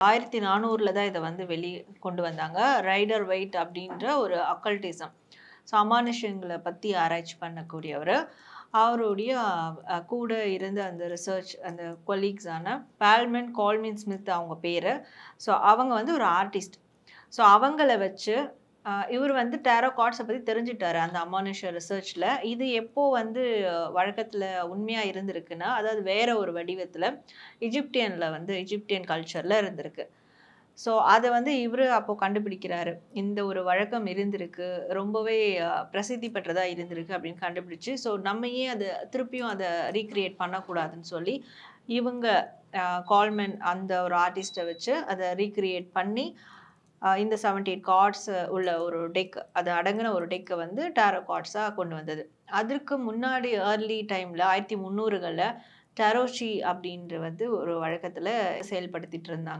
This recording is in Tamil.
ஆயிரத்தி நானூறில் தான் இதை வந்து வெளி கொண்டு வந்தாங்க. ரைடர் வெயிட் அப்படின்ற ஒரு அக்கல்டிசம் ஸோ பற்றி ஆராய்ச்சி பண்ணக்கூடியவர். அவருடைய கூட இருந்த அந்த ரிசர்ச் அந்த கொலீக்ஸான பால்மென் கால்மின் ஸ்மித் அவங்க பேர். ஸோ அவங்க வந்து ஒரு ஆர்டிஸ்ட் ஸோ அவங்கள வச்சு இவர் வந்து டேரோ கார்ட்ஸை பற்றி தெரிஞ்சுட்டாரு அந்த அமானுஷ ரிசர்ச்சில் இது எப்போ வந்து வழக்கத்தில் உண்மையாக இருந்திருக்குன்னா அதாவது வேற ஒரு வடிவத்தில் இஜிப்டியனில் வந்து இஜிப்டியன் கல்ச்சரில் இருந்திருக்கு. ஸோ அதை வந்து இவர் அப்போது கண்டுபிடிக்கிறாரு. இந்த ஒரு வழக்கம் இருந்திருக்கு ரொம்பவே பிரசித்தி பெற்றதாக இருந்திருக்கு அப்படின்னு கண்டுபிடிச்சு ஸோ நம்ம ஏன் அதை திருப்பியும் அதை ரீக்ரியேட் பண்ணக்கூடாதுன்னு சொல்லி இவங்க கால்மென் அந்த ஒரு ஆர்டிஸ்ட்டை வச்சு அதை ரீக்ரியேட் பண்ணி இந்த செவன்டி எயிட் கார்ட்ஸ் உள்ள ஒரு டெக் அது அடங்கின ஒரு டெக்கை வந்து டேரோ கார்ட்ஸாக கொண்டு வந்தது. அதற்கு முன்னாடி ஏர்லி டைமில் ஆயிரத்தி முந்நூறுகளில் டரோஷி அப்படின்ற வந்து ஒரு வழக்கத்தில் செயல்படுத்திட்டு இருந்தாங்க.